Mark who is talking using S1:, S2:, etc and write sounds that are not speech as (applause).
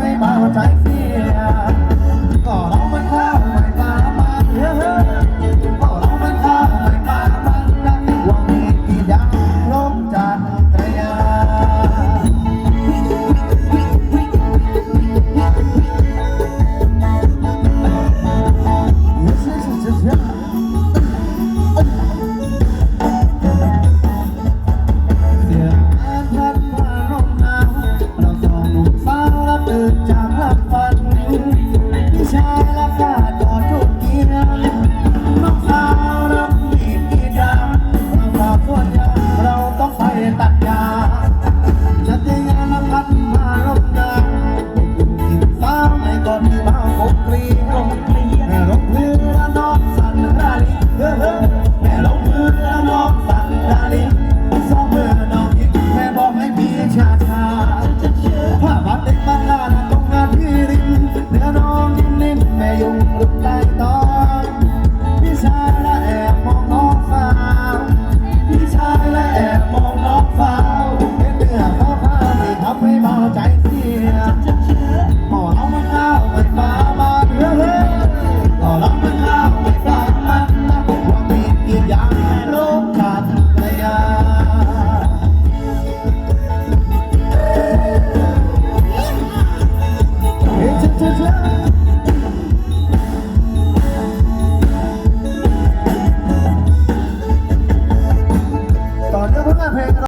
S1: ไม่เบาใจเสียก็ Uh (laughs) -huh. โลกาทิพยา